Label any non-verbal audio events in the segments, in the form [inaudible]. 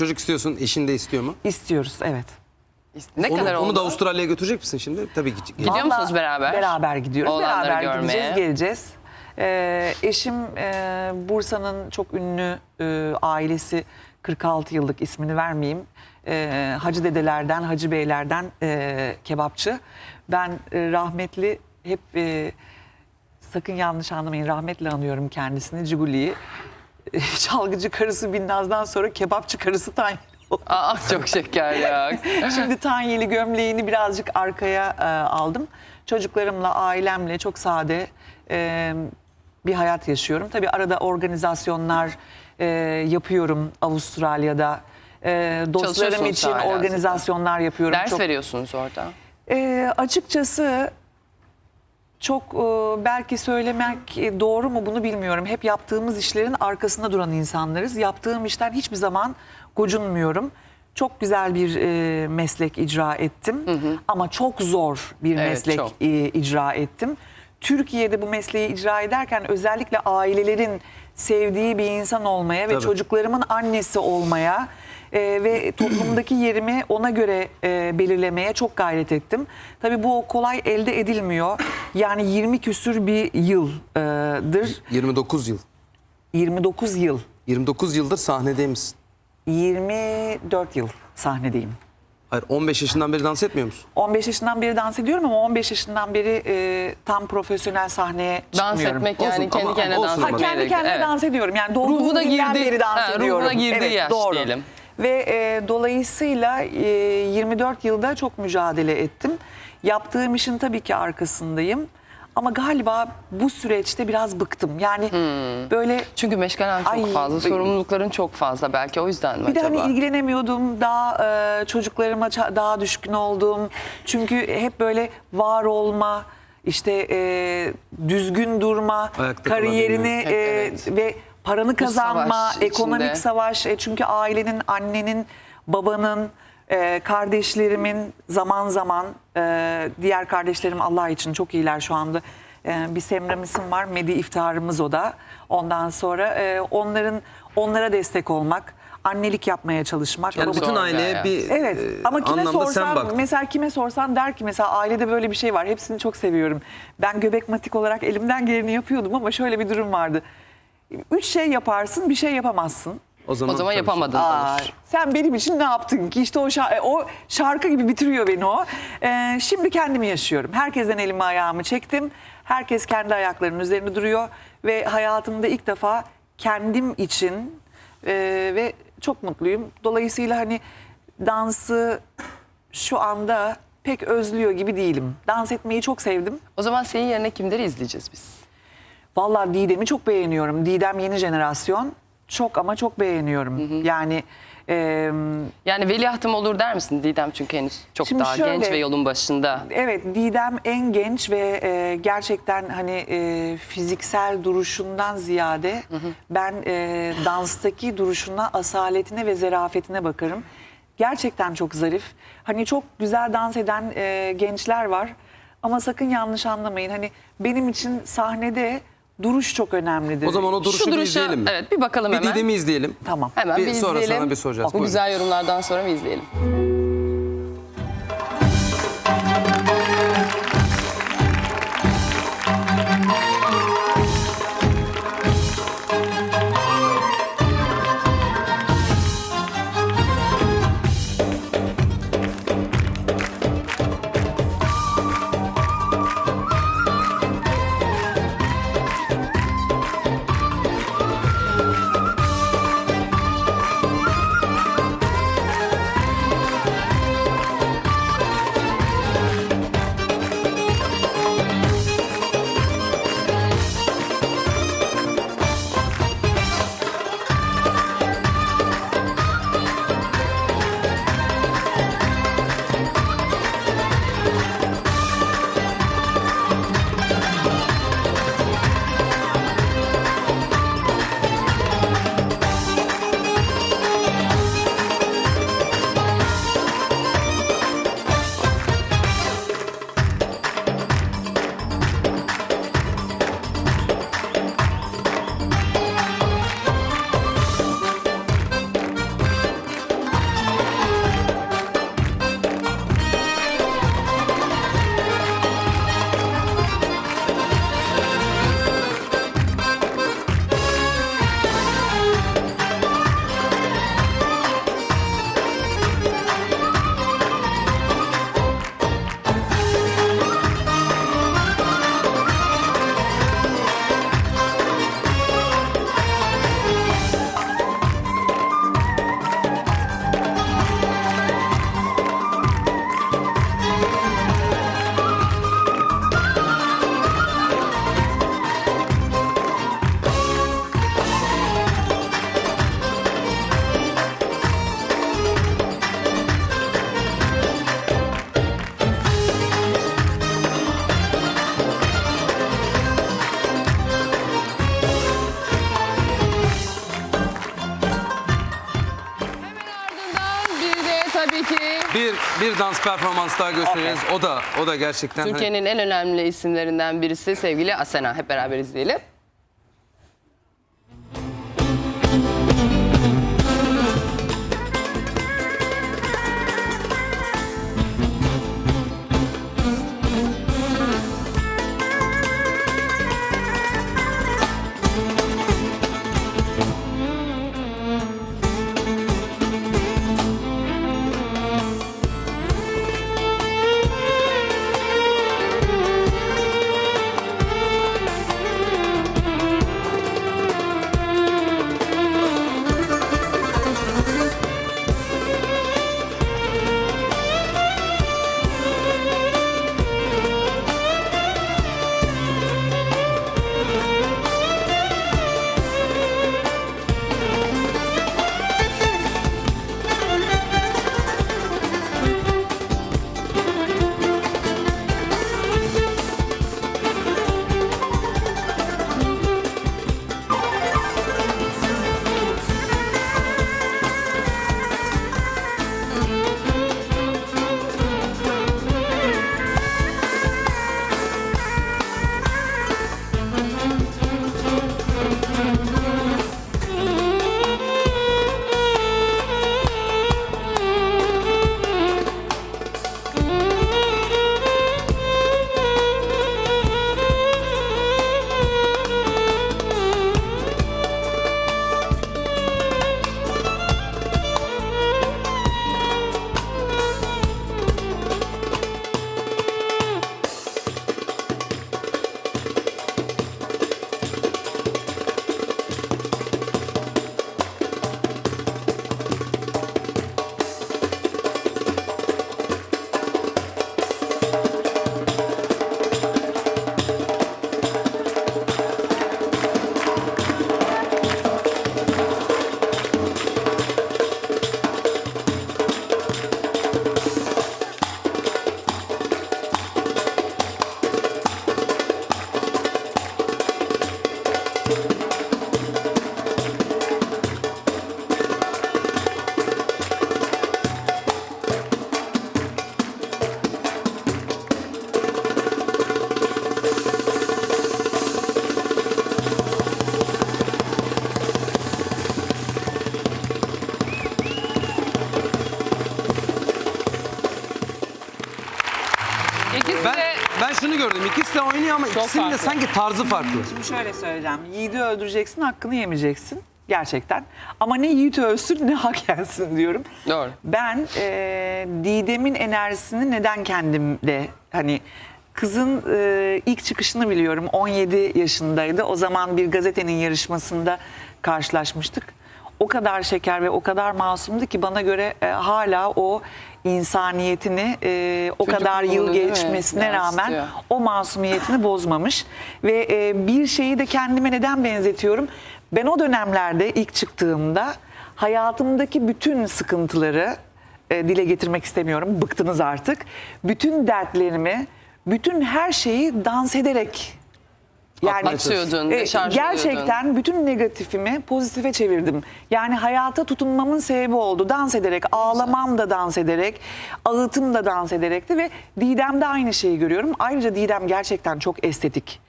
çocuk istiyorsun, eşin de istiyor mu? İstiyoruz evet. Ne Onu, kadar oldu? onu da Avustralya'ya götürecek misin şimdi? Tabii ki. Gidiyor Vallahi musunuz beraber? Beraber gidiyoruz. Oğlanları beraber görmeye. gideceğiz, geleceğiz. Ee, eşim e, Bursa'nın çok ünlü e, ailesi 46 yıllık ismini vermeyeyim. E, Hacı dedelerden, Hacı beylerden e, kebapçı. Ben e, rahmetli hep e, sakın yanlış anlamayın rahmetle anıyorum kendisini Ciguli'yi. [laughs] Çalgıcı karısı Binnaz'dan sonra kebapçı karısı Tanya. Aa çok şeker ya. [laughs] Şimdi tanyeli gömleğini birazcık arkaya e, aldım. Çocuklarımla, ailemle çok sade e, bir hayat yaşıyorum. Tabii arada organizasyonlar e, yapıyorum Avustralya'da. E, dostlarım için organizasyonlar yapıyorum. Ders Çok- veriyorsunuz orada. e, açıkçası çok e, belki söylemek e, doğru mu bunu bilmiyorum. Hep yaptığımız işlerin arkasında duran insanlarız. Yaptığım işten hiçbir zaman gocunmuyorum. Çok güzel bir e, meslek icra ettim ama çok zor bir Evet, meslek çok. e, icra ettim. Türkiye'de bu mesleği icra ederken özellikle ailelerin sevdiği bir insan olmaya ve Tabii. çocuklarımın annesi olmaya e, ve toplumdaki yerimi ona göre e, belirlemeye çok gayret ettim. Tabii bu kolay elde edilmiyor. Yani 20 küsür bir yıldır, 29 yıl. 29 yıl, 29 yıldır sahnedeymişsin. 24 yıl sahnedeyim. Hayır 15 yaşından beri dans etmiyor musun? 15 yaşından beri dans ediyorum ama 15 yaşından beri e, tam profesyonel sahneye Dans çıkmıyorum. etmek Olsun yani ama- kendi kendine olsun dans ama. Ha, etmeye kendi de- kendime evet. dans ediyorum. Yani doğduğum Ruhuna günden girdi- beri dans ha, ruhuna ediyorum. girdiği evet, yaş doğru. diyelim. Ve e, dolayısıyla e, 24 yılda çok mücadele ettim. Yaptığım işin tabii ki arkasındayım. Ama galiba bu süreçte biraz bıktım. Yani Hmm. böyle Çünkü meşgalen çok Ay, fazla, sorumlulukların çok fazla. Belki o yüzden mi bir de acaba? hani ilgilenemiyordum. Daha e, çocuklarıma ça- daha düşkün oldum. Çünkü hep böyle var olma, işte e, düzgün durma, Ayakta kariyerini e, Evet. ve paranı kazanma, savaş içinde. ekonomik savaş. E, çünkü ailenin, annenin, babanın, e, kardeşlerimin zaman zaman e, diğer kardeşlerim Allah için çok iyiler şu anda. E, bir semramisim var, medi iftarımız o da. Ondan sonra e, onların onlara destek olmak, annelik yapmaya çalışmak. Yani bütün aileye ya. bir Evet e, ama kime anlamda sen sorsan baktın. mesela kime sorsan der ki mesela ailede böyle bir şey var hepsini çok seviyorum. Ben göbek matik olarak elimden geleni yapıyordum ama şöyle bir durum vardı. Üç şey yaparsın bir şey yapamazsın. O zaman, O zaman tabii. yapamadın Aa, sen benim için ne yaptın ki? İşte o, şa- o şarkı gibi bitiriyor beni o. Ee, şimdi kendimi yaşıyorum. Herkesten elimi ayağımı çektim. Herkes kendi ayaklarının üzerinde duruyor. Ve hayatımda ilk defa kendim için e, ve çok mutluyum. Dolayısıyla hani dansı şu anda pek özlüyor gibi değilim. Dans etmeyi çok sevdim. O zaman senin yerine kimleri izleyeceğiz biz? Vallahi Didem'i çok beğeniyorum. Didem yeni jenerasyon. Çok ama çok beğeniyorum. Yani e, Yani veliahtım olur der misin Didem çünkü henüz çok Şimdi daha şöyle- genç ve yolun başında. evet Didem en genç ve e, gerçekten hani e, fiziksel duruşundan ziyade ben e, danstaki duruşuna, asaletine ve zerafetine bakarım. Gerçekten çok zarif. Hani çok güzel dans eden e, gençler var. Ama sakın yanlış anlamayın. Hani benim için sahnede duruş çok önemlidir. O zaman o duruşu Şu bir duruşa izleyelim mi? evet bir bakalım Bir hemen. Didem'i izleyelim. Tamam. Hemen bir, Bir sonra izleyelim. sana bir soracağız. Bu Buyurun. güzel yorumlardan sonra bir izleyelim. Dans performansı daha gösteririz. O da o da gerçekten hani- Türkiye'nin en önemli isimlerinden birisi sevgili Asena. Hep beraber izleyelim. İkisi de oynuyor ama ikisinin de farklı. sanki tarzı farklı. Şimdi şöyle söyleyeceğim. Yiğidi öldüreceksin, hakkını yemeyeceksin. Gerçekten. Ama ne Yiğit ölsün ne hak yensin diyorum. Doğru. Ben e, Didem'in enerjisini neden kendimde hani kızın e, ilk çıkışını biliyorum 17 yaşındaydı. O zaman bir gazetenin yarışmasında karşılaşmıştık. O kadar şeker ve o kadar masumdu ki bana göre e, hala o insaniyetini e, o kadar yıl geçmesine rağmen Yansıtıyor. o masumiyetini bozmamış. Ve e, bir şeyi de kendime neden benzetiyorum? Ben o dönemlerde ilk çıktığımda hayatımdaki bütün sıkıntıları e, dile getirmek istemiyorum. Bıktınız artık. Bütün dertlerimi, bütün her şeyi dans ederek yani Atıyordun, e, gerçekten bütün negatifimi pozitife çevirdim. Yani hayata tutunmamın sebebi oldu. Dans ederek, ağlamam da dans ederek, ağıtım da dans ederekti ve Didem'de aynı şeyi görüyorum. Ayrıca Didem gerçekten çok estetik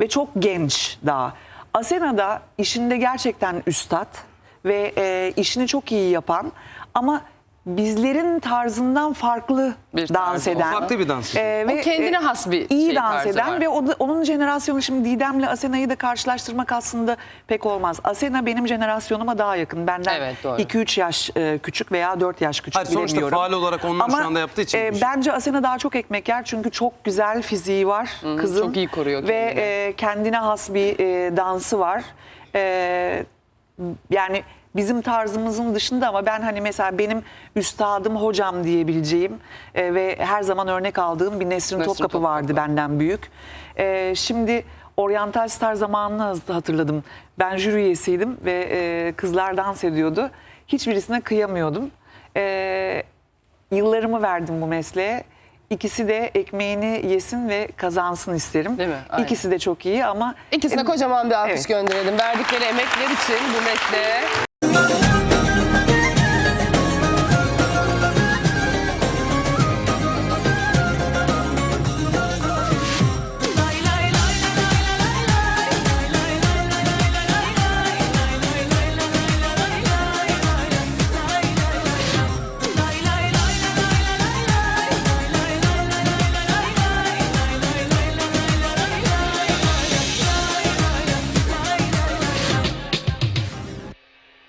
ve çok genç daha. Asena da işinde gerçekten üstad ve e, işini çok iyi yapan ama bizlerin tarzından farklı Bir dans tarzı, eden. farklı bir dans. e, O kendine has bir iyi şey, dans tarzı eden var. ve o da- onun jenerasyonu şimdi Didem'le Asena'yı da karşılaştırmak aslında pek olmaz. Asena benim jenerasyonuma daha yakın. Benden Evet, doğru. 2-3 yaş e, küçük veya 4 yaş küçük Hayır, sonuçta bilemiyorum. faal olarak onlar şu anda yaptığı için e, bence Asena daha çok ekmek yer çünkü çok güzel fiziği var kızın. çok iyi koruyor Ve kendini. e, kendine has bir e, dansı var. E, yani bizim tarzımızın dışında ama ben hani mesela benim üstadım hocam diyebileceğim e, ve her zaman örnek aldığım bir Nesrin, Nesrin Topkapı, Topkapı. vardı benden büyük. E, şimdi Oriental Star zamanını hatırladım. Ben jüri üyesiydim ve e, kızlar dans ediyordu. Hiçbirisine kıyamıyordum. E, yıllarımı verdim bu mesleğe. İkisi de ekmeğini yesin ve kazansın isterim. Değil mi? Aynen. İkisi de çok iyi ama İkisine kocaman bir alkış Evet. gönderelim. Verdikleri emekler için bu mesleğe Thank [laughs] you.